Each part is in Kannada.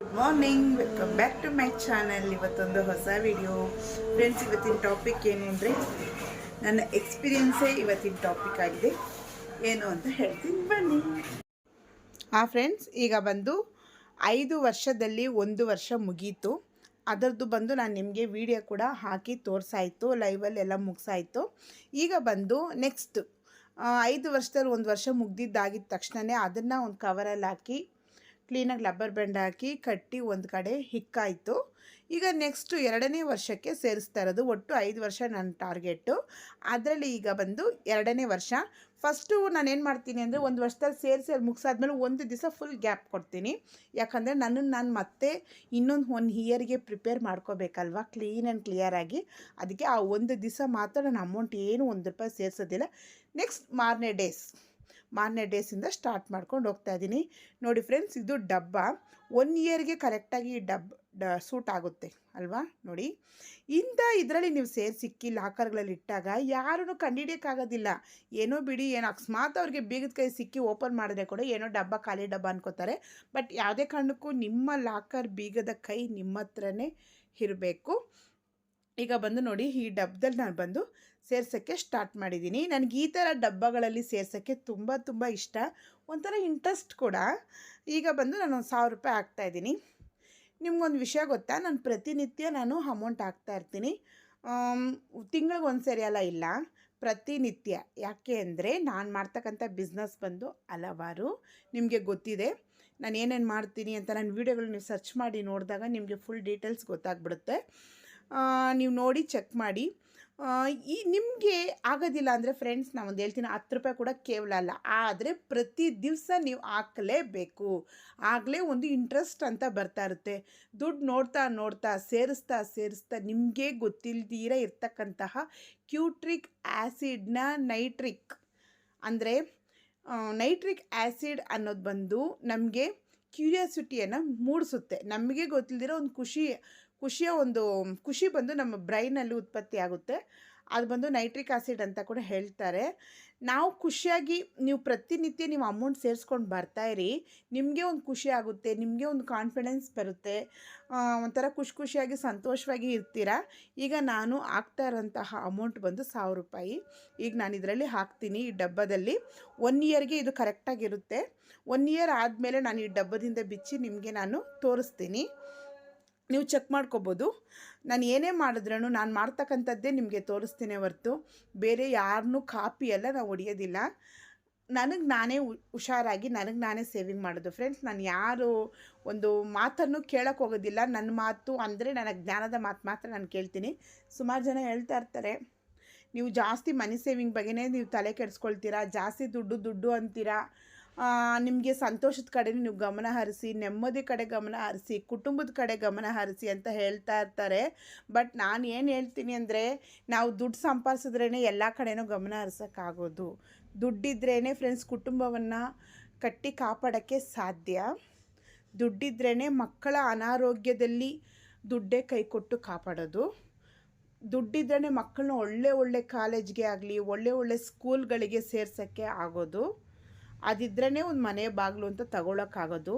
Good morning welcome back to my channel ಇವತ್ತೊಂದು ಹೊಸ ವಿಡಿಯೋ ಫ್ರೆಂಡ್ಸ್ ಇವತ್ತಿನ ಟಾಪಿಕ್ ಏನು ಅಂದರೆ ನನ್ನ ಎಕ್ಸ್ಪೀರಿಯನ್ಸೇ ಇವತ್ತಿನ ಟಾಪಿಕ್ ಆಗಿದೆ. ಏನು ಅಂತ ಹೇಳ್ತೀನಿ. ಬನ್ನಿ. ಆ ಫ್ರೆಂಡ್ಸ್ ಈಗ ಬಂದು ಐದು ವರ್ಷದಲ್ಲಿ ಒಂದು ವರ್ಷ ಮುಗೀತು. ಅದರದ್ದು ಬಂದು ನಾನು ನಿಮಗೆ ವಿಡಿಯೋ ಕೂಡ ಹಾಕಿ ತೋರಿಸಾಯಿತು. ಲೈವಲ್ಲಿ ಎಲ್ಲ ಮುಗಿಸಾಯಿತು. ಈಗ ಬಂದು ನೆಕ್ಸ್ಟ್ ಐದು ವರ್ಷದಲ್ಲಿ ಒಂದು ವರ್ಷ ಮುಗ್ದಿದ್ದಾಗಿದ್ದ ತಕ್ಷಣವೇ ಅದನ್ನು ಒಂದು ಕವರಲ್ಲಿ ಹಾಕಿ ಕ್ಲೀನಾಗಿ ಲಬ್ಬರ್ ಬ್ಯಾಂಡ್ ಹಾಕಿ ಕಟ್ಟಿ ಒಂದು ಕಡೆ ಹಿಕ್ಕಾಯಿತು. ಈಗ ನೆಕ್ಸ್ಟು ಎರಡನೇ ವರ್ಷಕ್ಕೆ ಸೇರಿಸ್ತಾ ಇರೋದು, ಒಟ್ಟು ಐದು ವರ್ಷ ನನ್ನ ಟಾರ್ಗೆಟು ಅದರಲ್ಲಿ ಈಗ ಬಂದು ಎರಡನೇ ವರ್ಷ. ಫಸ್ಟು ನಾನು ಏನು ಮಾಡ್ತೀನಿ ಅಂದರೆ ಒಂದು ವರ್ಷದಲ್ಲಿ ಸೇರಿಸಿ ಅದು ಮುಗಿಸಾದ್ಮೇಲೆ ಒಂದು ದಿವಸ ಫುಲ್ ಗ್ಯಾಪ್ ಕೊಡ್ತೀನಿ. ಯಾಕಂದರೆ ನನ್ನನ್ನು ನಾನು ಮತ್ತೆ ಇನ್ನೊಂದು ಒನ್ ಇಯರ್ಗೆ ಪ್ರಿಪೇರ್ ಮಾಡ್ಕೋಬೇಕಲ್ವ ಕ್ಲೀನ್ ಆ್ಯಂಡ್ ಕ್ಲಿಯರಾಗಿ ಅದಕ್ಕೆ ಆ ಒಂದು ದಿವಸ ಮಾತ್ರ ನಾನು ಅಮೌಂಟ್ ಏನು ಒಂದು ರೂಪಾಯಿ ಸೇರಿಸೋದಿಲ್ಲ. ನೆಕ್ಸ್ಟ್ ಮಾರನೇ ಡೇಸ್ ಮಾರನೇ ಡೇಸಿಂದ ಸ್ಟಾರ್ಟ್ ಮಾಡ್ಕೊಂಡು ಹೋಗ್ತಾ ಇದ್ದೀನಿ. ನೋಡಿ ಫ್ರೆಂಡ್ಸ್ ಇದು ಡಬ್ಬ. ಒನ್ ಇಯರ್ಗೆ ಕರೆಕ್ಟಾಗಿ ಡಬ್, ಡ ಸೂಟ್ ಆಗುತ್ತೆ, ಅಲ್ವಾ? ನೋಡಿ. ಇಂಥ ಇದರಲ್ಲಿ ನೀವು ಸೇರಿ ಸಿಕ್ಕಿ ಲಾಕರ್ಗಳಲ್ಲಿ ಇಟ್ಟಾಗ ಯಾರೂ ಕಂಡಿಡಿಯೋಕ್ಕಾಗೋದಿಲ್ಲ. ಏನೋ ಬಿಡಿ, ಏನೋ ಅಕಸ್ಮಾತ್ ಅವ್ರಿಗೆ ಬೀಗದ ಕೈ ಸಿಕ್ಕಿ ಓಪನ್ ಮಾಡಿದ್ರೆ ಕೂಡ ಏನೋ ಡಬ್ಬ, ಖಾಲಿ ಡಬ್ಬ ಅನ್ಕೋತಾರೆ. ಬಟ್ ಯಾವುದೇ ಕಾರಣಕ್ಕೂ ನಿಮ್ಮ ಲಾಕರ್ ಬೀಗದ ಕೈ ನಿಮ್ಮ ಹತ್ರನೇ ಇರಬೇಕು. ಈಗ ಬಂದು ನೋಡಿ, ಈ ಡಬ್ಬದಲ್ಲಿ ನಾನು ಬಂದು ಸೇರ್ಸೋಕ್ಕೆ ಸ್ಟಾರ್ಟ್ ಮಾಡಿದ್ದೀನಿ. ನನಗೆ ಈ ಥರ ಡಬ್ಬಗಳಲ್ಲಿ ಸೇರ್ಸೋಕ್ಕೆ ತುಂಬ ತುಂಬ ಇಷ್ಟ. ಒಂಥರ ಇಂಟ್ರೆಸ್ಟ್ ಕೂಡ. ಈಗ ಬಂದು ನಾನು ಒಂದು ಸಾವಿರ ರೂಪಾಯಿ ಹಾಕ್ತಾಯಿದ್ದೀನಿ ನಿಮ್ಗೊಂದು ವಿಷಯ ಗೊತ್ತಾ? ನಾನು ಪ್ರತಿನಿತ್ಯ ನಾನು ಅಮೌಂಟ್ ಹಾಕ್ತಾ ಇರ್ತೀನಿ. ತಿಂಗಳಿಗೆ ಒಂದು ಸರಿ ಅಲ್ಲ ಇಲ್ಲ, ಪ್ರತಿನಿತ್ಯ. ಯಾಕೆ ಅಂದರೆ ನಾನು ಮಾಡ್ತಕ್ಕಂಥ ಬಿಸ್ನೆಸ್ ಬಂದು ಹಲವಾರು ನಿಮಗೆ ಗೊತ್ತಿದೆ. ನಾನು ಏನೇನು ಮಾಡ್ತೀನಿ ಅಂತ ನಾನು ವೀಡಿಯೋಗಳು ನೀವು ಸರ್ಚ್ ಮಾಡಿ ನೋಡಿದಾಗ ನಿಮಗೆ ಫುಲ್ ಡೀಟೇಲ್ಸ್ ಗೊತ್ತಾಗ್ಬಿಡುತ್ತೆ. ನೀವು ನೋಡಿ ಚೆಕ್ ಮಾಡಿ. ಈ ನಿಮಗೆ ಆಗೋದಿಲ್ಲ ಅಂದರೆ ಫ್ರೆಂಡ್ಸ್ ನಾನು ಒಂದು ಹೇಳ್ತೀನಿ ಹತ್ತು ರೂಪಾಯಿ ಕೂಡ ಕೇವಲ ಅಲ್ಲ, ಆದರೆ ಪ್ರತಿ ದಿವಸ ನೀವು ಹಾಕಲೇಬೇಕು. ಆಗಲೇ ಒಂದು ಇಂಟ್ರೆಸ್ಟ್ ಅಂತ ಬರ್ತಾ ಇರುತ್ತೆ. ದುಡ್ಡು ನೋಡ್ತಾ ನೋಡ್ತಾ, ಸೇರಿಸ್ತಾ ಸೇರಿಸ್ತಾ ನಿಮಗೆ ಗೊತ್ತಿಲ್ದಿರ ಇರ್ತಕ್ಕಂತಹ ಕ್ಯೂಟ್ರಿಕ್ ಆ್ಯಸಿಡ್ನ ನೈಟ್ರಿಕ್ ಅಂದರೆ ನೈಟ್ರಿಕ್ ಆ್ಯಸಿಡ್ ಅನ್ನೋದು ಬಂದು ನಮಗೆ ಕ್ಯೂರಿಯಾಸಿಟಿಯನ್ನು ಮೂಡಿಸುತ್ತೆ. ನಮಗೆ ಗೊತ್ತಿಲ್ಲದಿರೋ ಒಂದು ಖುಷಿ ಖುಷಿಯ ಒಂದು ಖುಷಿ ಬಂದು ನಮ್ಮ ಬ್ರೈನಲ್ಲಿ ಉತ್ಪತ್ತಿ ಆಗುತ್ತೆ ಅದು ಬಂದು ನೈಟ್ರಿಕ್ ಆಸಿಡ್ ಅಂತ ಕೂಡ ಹೇಳ್ತಾರೆ. ನಾವು ಖುಷಿಯಾಗಿ ನೀವು ಪ್ರತಿನಿತ್ಯ ನೀವು ಅಮೌಂಟ್ ಸೇರಿಸ್ಕೊಂಡು ಬರ್ತಾಯಿರಿ ನಿಮಗೆ ಒಂದು ಖುಷಿ ಆಗುತ್ತೆ, ನಿಮಗೆ ಒಂದು ಕಾನ್ಫಿಡೆನ್ಸ್ ಬರುತ್ತೆ. ಒಂಥರ ಖುಷಿ ಖುಷಿಯಾಗಿ, ಸಂತೋಷವಾಗಿ ಇರ್ತೀರಾ? ಈಗ ನಾನು ಹಾಕ್ತಾ ಇರೋಂತಹ ಅಮೌಂಟ್ ಬಂದು ಸಾವಿರ ರೂಪಾಯಿ. ಈಗ ನಾನು ಇದರಲ್ಲಿ ಹಾಕ್ತೀನಿ ಈ ಡಬ್ಬದಲ್ಲಿ. ಒನ್ ಇಯರ್ಗೆ ಇದು ಕರೆಕ್ಟಾಗಿರುತ್ತೆ. ಒನ್ ಇಯರ್ ಆದಮೇಲೆ ನಾನು ಈ ಡಬ್ಬದಿಂದ ಬಿಚ್ಚಿ ನಿಮಗೆ ನಾನು ತೋರಿಸ್ತೀನಿ. ನೀವು ಚೆಕ್ ಮಾಡ್ಕೋಬೋದು. ನಾನು ಏನೇ ಮಾಡಿದ್ರೂ ನಾನು ಮಾಡ್ತಕ್ಕಂಥದ್ದೇ ನಿಮಗೆ ತೋರಿಸ್ತೀನಿ ಹೊರ್ತು. ಬೇರೆ ಯಾರನ್ನೂ ಕಾಪಿ ಎಲ್ಲ ನಾವು ಹೊಡಿಯೋದಿಲ್ಲ. ನನಗೆ ನಾನೇ ಹುಷಾರಾಗಿ ನನಗೆ ನಾನೇ ಸೇವಿಂಗ್ ಮಾಡೋದು. ಫ್ರೆಂಡ್ಸ್ ನಾನು ಯಾರು ಒಂದು ಮಾತನ್ನು ಕೇಳೋಕ್ಕೆ ಹೋಗೋದಿಲ್ಲ. ನನ್ನ ಮಾತು ಅಂದರೆ ನನ್ನ ಜ್ಞಾನದ ಮಾತು ಮಾತ್ರ ನಾನು ಕೇಳ್ತೀನಿ. ಸುಮಾರು ಜನ ಹೇಳ್ತಾ ಇರ್ತಾರೆ, ನೀವು ಜಾಸ್ತಿ ಮನಿ ಸೇವಿಂಗ್ ಬಗ್ಗೆನೇ ನೀವು ತಲೆ ಕೆಡಿಸ್ಕೊಳ್ತೀರಾ, ಜಾಸ್ತಿ ದುಡ್ಡು ದುಡ್ಡು ಅಂತೀರಾ ನಿಮಗೆ ಸಂತೋಷದ ಕಡೆ ನೀವು ಗಮನ ಹರಿಸಿ, ನೆಮ್ಮದಿ ಕಡೆ ಗಮನ ಹರಿಸಿ, ಕುಟುಂಬದ ಕಡೆ ಗಮನ ಹರಿಸಿ ಅಂತ ಹೇಳ್ತಾ ಇರ್ತಾರೆ. ಬಟ್ ನಾನು ಏನು ಹೇಳ್ತೀನಿ ಅಂದರೆ, ನಾವು ದುಡ್ಡು ಸಂಪಾದಿಸಿದ್ರೇ ಎಲ್ಲ ಕಡೆನೂ ಗಮನ ಹರಿಸೋಕ್ಕಾಗೋದು ದುಡ್ಡಿದ್ರೇ ಫ್ರೆಂಡ್ಸ್ ಕುಟುಂಬವನ್ನು ಕಟ್ಟಿ ಕಾಪಾಡೋಕ್ಕೆ ಸಾಧ್ಯ. ದುಡ್ಡಿದ್ರೇ ಮಕ್ಕಳ ಅನಾರೋಗ್ಯದಲ್ಲಿ ದುಡ್ಡೇ ಕೈ ಕೊಟ್ಟು ಕಾಪಾಡೋದು. ದುಡ್ಡಿದ್ರೇ ಮಕ್ಕಳನ್ನ ಒಳ್ಳೆ ಒಳ್ಳೆ ಕಾಲೇಜ್ಗೆ ಆಗಲಿ, ಒಳ್ಳೆ ಒಳ್ಳೆ ಸ್ಕೂಲ್ಗಳಿಗೆ ಸೇರ್ಸೋಕ್ಕೆ ಆಗೋದು. ಅದಿದ್ರೇ ಒಂದು ಮನೆ ಬಾಗಿಲು ಅಂತ ತಗೊಳಕ್ಕಾಗೋದು.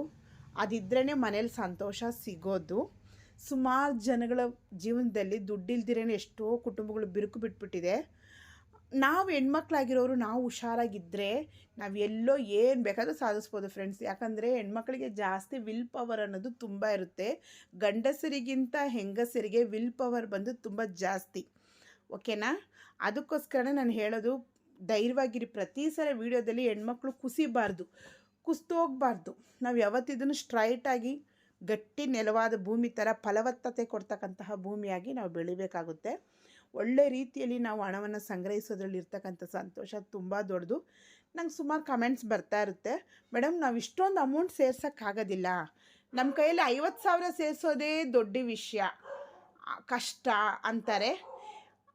ಅದಿದ್ರೇ ಮನೇಲಿ ಸಂತೋಷ ಸಿಗೋದು. ಸುಮಾರು ಜನಗಳ ಜೀವನದಲ್ಲಿ ದುಡ್ಡಿಲ್ದಿರೇ ಎಷ್ಟೋ ಕುಟುಂಬಗಳು ಬಿರುಕು ಬಿಟ್ಬಿಟ್ಟಿದೆ. ನಾವು ಹೆಣ್ಮಕ್ಳಾಗಿರೋರು ನಾವು ಹುಷಾರಾಗಿದ್ದರೆ ನಾವು ಎಲ್ಲೋ ಏನು ಬೇಕಾದರೂ ಸಾಧಿಸ್ಬೋದು ಫ್ರೆಂಡ್ಸ್ ಯಾಕಂದರೆ ಹೆಣ್ಮಕ್ಳಿಗೆ ಜಾಸ್ತಿ ವಿಲ್ ಪವರ್ ಅನ್ನೋದು ತುಂಬ ಇರುತ್ತೆ. ಗಂಡಸರಿಗಿಂತ ಹೆಂಗಸರಿಗೆ ವಿಲ್ ಪವರ್ ಬಂದು ತುಂಬ ಜಾಸ್ತಿ. ಓಕೆನಾ ಅದಕ್ಕೋಸ್ಕರನೇ ನಾನು ಹೇಳೋದು ಧೈರ್ಯವಾಗಿರಿ. ಪ್ರತಿ ಸಲ ವೀಡಿಯೋದಲ್ಲಿ ಹೆಣ್ಮಕ್ಳು ಕುಸಿಬಾರ್ದು, ಕುಸ್ತೋಗ್ಬಾರ್ದು. ನಾವು ಯಾವತ್ತಿದನ್ನು ಸ್ಟ್ರೈಟಾಗಿ ಗಟ್ಟಿ ನೆಲವಾದ ಭೂಮಿ ಥರ ಫಲವತ್ತತೆ ಕೊಡ್ತಕ್ಕಂತಹ ಭೂಮಿಯಾಗಿ ನಾವು ಬೆಳಿಬೇಕಾಗುತ್ತೆ. ಒಳ್ಳೆ ರೀತಿಯಲ್ಲಿ ನಾವು ಹಣವನ್ನು ಸಂಗ್ರಹಿಸೋದ್ರಲ್ಲಿ ಇರ್ತಕ್ಕಂಥ ಸಂತೋಷ ತುಂಬ ದೊಡ್ಡದು. ನಂಗೆ ಸುಮಾರು ಕಮೆಂಟ್ಸ್ ಬರ್ತಾ ಇರುತ್ತೆ. ಮೇಡಮ್ ನಾವು ಇಷ್ಟೊಂದು ಅಮೌಂಟ್ ಸೇರ್ಸೋಕ್ಕಾಗೋದಿಲ್ಲ. ನಮ್ಮ ಕೈಯಲ್ಲಿ ಐವತ್ತು ಸಾವಿರ ಸೇರಿಸೋದೇ ದೊಡ್ಡ ವಿಷಯ. ಕಷ್ಟ ಅಂತಾರೆ.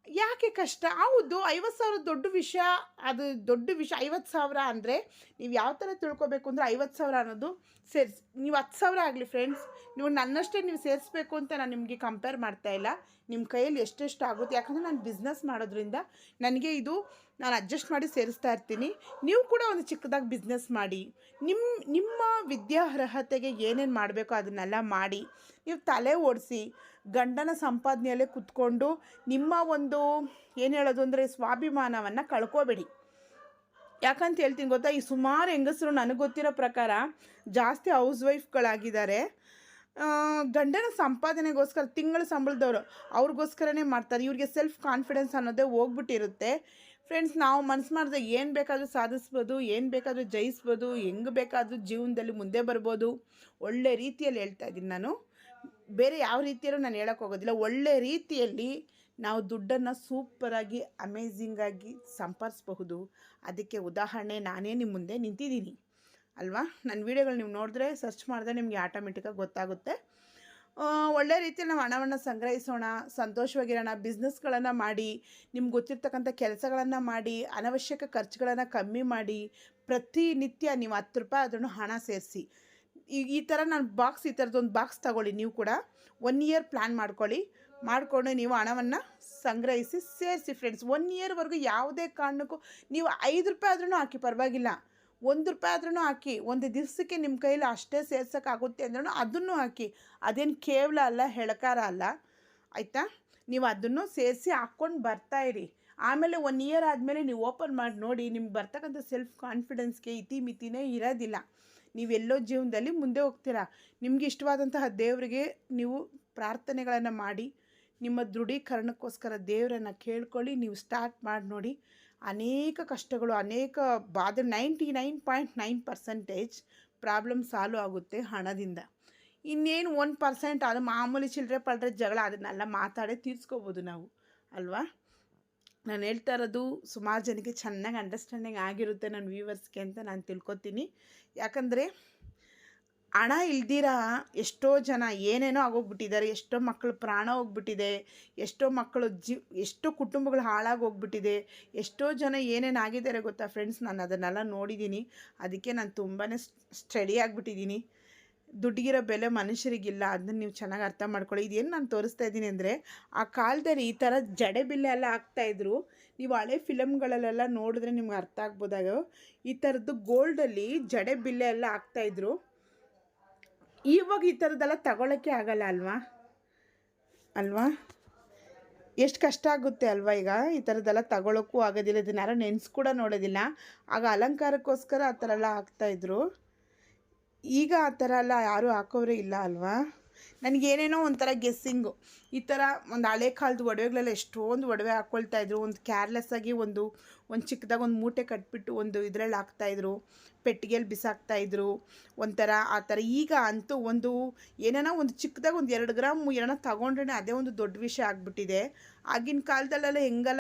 ಯಾಕೆ ಕಷ್ಟ? ಹೌದು, ಐವತ್ತು ಸಾವಿರ ದೊಡ್ಡ ವಿಷಯ, ಅದು ದೊಡ್ಡ ವಿಷಯ ಐವತ್ತು ಸಾವಿರ ಅಂದರೆ ನೀವು ಯಾವ ಥರ ತಿಳ್ಕೊಬೇಕು ಅಂದರೆ ಐವತ್ತು ಸಾವಿರ ಅನ್ನೋದು ಸೇರಿಸಿ, ನೀವು ಹತ್ತು ಸಾವಿರ ಆಗಲಿ ಫ್ರೆಂಡ್ಸ್ ನೀವು ನನ್ನಷ್ಟೇ ನೀವು ಸೇರಿಸ್ಬೇಕು ಅಂತ ನಾನು ನಿಮಗೆ ಕಂಪೇರ್ ಮಾಡ್ತಾ ಇಲ್ಲ. ನಿಮ್ಮ ಕೈಯಲ್ಲಿ ಎಷ್ಟೆಷ್ಟು ಆಗುತ್ತೆ? ಯಾಕಂದರೆ ನಾನು ಬಿಸ್ನೆಸ್ ಮಾಡೋದ್ರಿಂದ ನನಗೆ ಇದು ನಾನು ಅಡ್ಜಸ್ಟ್ ಮಾಡಿ ಸೇರಿಸ್ತಾ ಇರ್ತೀನಿ. ನೀವು ಕೂಡ ಒಂದು ಚಿಕ್ಕದಾಗಿ ಬಿಸ್ನೆಸ್ ಮಾಡಿ. ನಿಮ್ಮ ನಿಮ್ಮ ವಿದ್ಯಾರ್ಹತೆಗೆ ಏನೇನು ಮಾಡಬೇಕೋ ಅದನ್ನೆಲ್ಲ ಮಾಡಿ. ನೀವು ತಲೆ ಓಡಿಸಿ ಗಂಡನ ಸಂಪಾದನೆಯಲ್ಲೇ ಕುತ್ಕೊಂಡು ನಿಮ್ಮ ಒಂದು ಏನು ಹೇಳೋದು ಅಂದರೆ ಸ್ವಾಭಿಮಾನವನ್ನು ಕಳ್ಕೊಬೇಡಿ. ಯಾಕಂತ ಹೇಳ್ತೀನಿ ಗೊತ್ತಾ? ಈ ಸುಮಾರು ಹೆಂಗಸರು ನನಗೆ ಗೊತ್ತಿರೋ ಪ್ರಕಾರ ಜಾಸ್ತಿ ಹೌಸ್ ವೈಫ್ಗಳಾಗಿದ್ದಾರೆ ಗಂಡನ ಸಂಪಾದನೆಗೋಸ್ಕರ ತಿಂಗಳ ಸಂಬಳದವರು ಅವ್ರಿಗೋಸ್ಕರನೇ ಮಾಡ್ತಾರೆ. ಇವ್ರಿಗೆ ಸೆಲ್ಫ್ ಕಾನ್ಫಿಡೆನ್ಸ್ ಅನ್ನೋದೇ ಹೋಗ್ಬಿಟ್ಟಿರುತ್ತೆ. ಫ್ರೆಂಡ್ಸ್, ನಾವು ಮನಸ್ಸು ಮಾಡಿದ್ರೆ ಏನು ಬೇಕಾದರೂ ಸಾಧಿಸ್ಬೋದು, ಏನು ಬೇಕಾದರೂ ಜಯಿಸ್ಬೋದು, ಹೆಂಗೆ ಬೇಕಾದರೂ ಜೀವನದಲ್ಲಿ ಮುಂದೆ ಬರ್ಬೋದು ಒಳ್ಳೆ ರೀತಿಯಲ್ಲಿ ಹೇಳ್ತಾ ಇದ್ದೀನಿ ನಾನು. ಬೇರೆ ಯಾವ ರೀತಿಯಲ್ಲೂ ನಾನು ಹೇಳಕ್ಕೆ ಹೋಗೋದಿಲ್ಲ. ಒಳ್ಳೆ ರೀತಿಯಲ್ಲಿ ನಾವು ದುಡ್ಡನ್ನು ಸೂಪರಾಗಿ ಅಮೇಝಿಂಗಾಗಿ ಸಂಪಾದಿಸಬಹುದು ಅದಕ್ಕೆ ಉದಾಹರಣೆ ನಾನೇ ನಿಮ್ಮ ಮುಂದೆ ನಿಂತಿದ್ದೀನಿ. ಅಲ್ವಾ? ನನ್ನ ವೀಡಿಯೋಗಳು ನೀವು ನೋಡಿದ್ರೆ ಸರ್ಚ್ ಮಾಡಿದ್ರೆ ನಿಮಗೆ ಆಟೋಮೆಟಿಕ್ಕಾಗಿ ಗೊತ್ತಾಗುತ್ತೆ. ಒಳ್ಳೆ ರೀತಿಯಲ್ಲಿ ನಾವು ಹಣವನ್ನು ಸಂಗ್ರಹಿಸೋಣ, ಸಂತೋಷವಾಗಿರೋಣ ಬಿಸ್ನೆಸ್ಗಳನ್ನು ಮಾಡಿ, ನಿಮ್ಗೆ ಗೊತ್ತಿರ್ತಕ್ಕಂಥ ಕೆಲಸಗಳನ್ನು ಮಾಡಿ, ಅನವಶ್ಯಕ ಖರ್ಚುಗಳನ್ನು ಕಮ್ಮಿ ಮಾಡಿ, ಪ್ರತಿನಿತ್ಯ ನೀವು ಹತ್ತು ರೂಪಾಯಿ ಅದನ್ನು ಹಣ ಸೇರಿಸಿ. ಈ ಈ ಥರ ನಾನು ಬಾಕ್ಸ್ ಈ ಥರದ್ದೊಂದು ಬಾಕ್ಸ್ ತಗೊಳ್ಳಿ ನೀವು ಕೂಡ. ಒನ್ ಇಯರ್ ಪ್ಲ್ಯಾನ್ ಮಾಡ್ಕೊಳ್ಳಿ. ಮಾಡಿಕೊಂಡು ನೀವು ಹಣವನ್ನು ಸಂಗ್ರಹಿಸಿ ಸೇರಿಸಿ ಫ್ರೆಂಡ್ಸ್ ಒನ್ ಇಯರ್ವರೆಗೂ ಯಾವುದೇ ಕಾರಣಕ್ಕೂ ನೀವು ಐದು ರೂಪಾಯಿ ಆದ್ರೂ ಹಾಕಿ, ಪರವಾಗಿಲ್ಲ. ಒಂದು ರೂಪಾಯಿ ಆದ್ರೂ ಹಾಕಿ, ಒಂದು ದಿವಸಕ್ಕೆ ನಿಮ್ಮ ಕೈಯಲ್ಲಿ ಅಷ್ಟೇ ಸೇರ್ಸೋಕ್ಕಾಗುತ್ತೆ ಅಂದ್ರೂ ಅದನ್ನು ಹಾಕಿ. ಅದೇನು ಕೇವಲ ಅಲ್ಲ, ಹೆಳಕಾರ ಅಲ್ಲ. ಆಯಿತಾ? ನೀವು ಅದನ್ನು ಸೇರಿಸಿ ಹಾಕ್ಕೊಂಡು ಬರ್ತಾ ಇರಿ. ಆಮೇಲೆ ಒನ್ ಇಯರ್ ಆದಮೇಲೆ ನೀವು ಓಪನ್ ಮಾಡಿ ನೋಡಿ, ನಿಮ್ಗೆ ಬರ್ತಕ್ಕಂಥ ಸೆಲ್ಫ್ ಕಾನ್ಫಿಡೆನ್ಸ್ಗೆ ಇತಿ ಮಿತಿನೇ ಇರೋದಿಲ್ಲ. ನೀವೆಲ್ಲೋ ಜೀವನದಲ್ಲಿ ಮುಂದೆ ಹೋಗ್ತೀರಾ? ನಿಮಗೆ ಇಷ್ಟವಾದಂತಹ ದೇವರಿಗೆ ನೀವು ಪ್ರಾರ್ಥನೆಗಳನ್ನು ಮಾಡಿ, ನಿಮ್ಮ ದೃಢೀಕರಣಕ್ಕೋಸ್ಕರ ದೇವರನ್ನು ಕೇಳ್ಕೊಳ್ಳಿ, ನೀವು ಸ್ಟಾರ್ಟ್ ಮಾಡಿ ನೋಡಿ. ಅನೇಕ ಕಷ್ಟಗಳು, ಅನೇಕ ಬಾಧೆ ninety nine point nine percentage problem solve ಆಗುತ್ತೆ ಹಣದಿಂದ. ಇನ್ನೇನು ಒನ್ ಪರ್ಸೆಂಟ್ ಅದು ಮಾಮೂಲಿ ಚಿಲ್ಲರೆ ಪಡ್ರೆ ಜಗಳ, ಅದನ್ನೆಲ್ಲ ಮಾತಾಡೇ ತೀರಿಸ್ಕೋಬೋದು ನಾವು, ಅಲ್ವಾ? ನಾನು ಹೇಳ್ತಾ ಇರೋದು ಸುಮಾರು ಜನಕ್ಕೆ ಚೆನ್ನಾಗಿ ಅಂಡರ್ಸ್ಟ್ಯಾಂಡಿಂಗ್ ಆಗಿರುತ್ತೆ ನನ್ನ ವ್ಯೂವರ್ಸ್ಗೆ ಅಂತ ನಾನು ತಿಳ್ಕೊತೀನಿ. ಯಾಕಂದರೆ ಹಣ ಇಲ್ದಿರ ಎಷ್ಟೋ ಜನ ಏನೇನೋ ಆಗೋಗ್ಬಿಟ್ಟಿದ್ದಾರೆ, ಎಷ್ಟೋ ಮಕ್ಕಳು ಪ್ರಾಣ ಹೋಗ್ಬಿಟ್ಟಿದೆ, ಎಷ್ಟೋ ಮಕ್ಕಳು ಜೀವ್, ಎಷ್ಟೋ ಕುಟುಂಬಗಳು ಹಾಳಾಗಿ ಹೋಗ್ಬಿಟ್ಟಿದೆ, ಎಷ್ಟೋ ಜನ ಏನೇನು ಆಗಿದ್ದಾರೆ ಗೊತ್ತಾ ಫ್ರೆಂಡ್ಸ್ ನಾನು ಅದನ್ನೆಲ್ಲ ನೋಡಿದ್ದೀನಿ. ಅದಕ್ಕೆ ನಾನು ತುಂಬಾ ಸ್ಟಡಿ ಆಗಿಬಿಟ್ಟಿದ್ದೀನಿ. ದುಡ್ಡಿಗಿರೋ ಬೆಲೆ ಮನುಷ್ಯರಿಗಿಲ್ಲ ಅದನ್ನ ನೀವು ಚೆನ್ನಾಗಿ ಅರ್ಥ ಮಾಡ್ಕೊಳ್ಳಿ. ಇದೇನು ನಾನು ತೋರಿಸ್ತಾ ಇದ್ದೀನಿ ಅಂದರೆ, ಆ ಕಾಲದಲ್ಲಿ ಈ ಥರ ಜಡೆ ಬಿಲ್ಲೆ ಎಲ್ಲ ಹಾಕ್ತಾಯಿದ್ರು ನೀವು ಹಳೆ ಫಿಲಮ್ಗಳಲ್ಲೆಲ್ಲ ನೋಡಿದ್ರೆ ನಿಮ್ಗೆ ಅರ್ಥ ಆಗ್ಬೋದಾಗ ಈ ಥರದ್ದು ಗೋಲ್ಡಲ್ಲಿ ಜಡೆ ಬಿಲ್ಲೆ ಎಲ್ಲ ಹಾಕ್ತಾಯಿದ್ರು ಇವಾಗ ಈ ಥರದ್ದೆಲ್ಲ ತಗೊಳ್ಳೋಕ್ಕೆ ಆಗಲ್ಲ ಅಲ್ವಾ? ಅಲ್ವಾ? ಎಷ್ಟು ಕಷ್ಟ ಆಗುತ್ತೆ ಅಲ್ವಾ ಈಗ ಈ ಥರದ್ದೆಲ್ಲ ತಗೊಳ್ಳೋಕ್ಕೂ ಆಗೋದಿಲ್ಲ. ಇದನ್ನ ಯಾರೋ ನೆನ್ಸ್ ಕೂಡ ನೋಡೋದಿಲ್ಲ. ಆಗ ಅಲಂಕಾರಕ್ಕೋಸ್ಕರ ಆ ಥರ ಎಲ್ಲ ಹಾಕ್ತಾಯಿದ್ರು ಈಗ ಆ ಥರ ಎಲ್ಲ ಯಾರೂ ಹಾಕೋರೇ ಇಲ್ಲ ಅಲ್ವಾ? ನನಗೇನೇನೋ ಒಂಥರ ಗೆಸ್ಸಿಂಗು ಈ ಥರ ಒಂದು ಹಳೆ ಕಾಲದ ಒಡವೆಗಳೆಲ್ಲ ಎಷ್ಟೊಂದು ಒಡವೆ ಹಾಕ್ಕೊಳ್ತಾ ಇದ್ರು. ಒಂದು ಕೇರ್ಲೆಸ್ ಆಗಿ ಒಂದು ಒಂದು ಚಿಕ್ಕದಾಗ ಒಂದು ಮೂಟೆ ಕಟ್ಬಿಟ್ಟು ಒಂದು ಇದರಲ್ಲಿ ಹಾಕ್ತಾಯಿದ್ರು ಪೆಟ್ಟಿಗೆಯಲ್ಲಿ ಬಿಸಾಕ್ತಾಯಿದ್ರು ಒಂಥರ ಆ ಥರ ಈಗ ಅಂತೂ ಒಂದು ಏನೇನೋ ಒಂದು ಚಿಕ್ಕದಾಗ ಒಂದು ಎರಡು ಗ್ರಾಮ್ ಏನೋ ತಗೊಂಡ್ರೆ ಅದೇ ಒಂದು ದೊಡ್ಡ ವಿಷಯ ಆಗಿಬಿಟ್ಟಿದೆ. ಆಗಿನ ಕಾಲದಲ್ಲೆಲ್ಲ ಹೆಂಗೆಲ್ಲ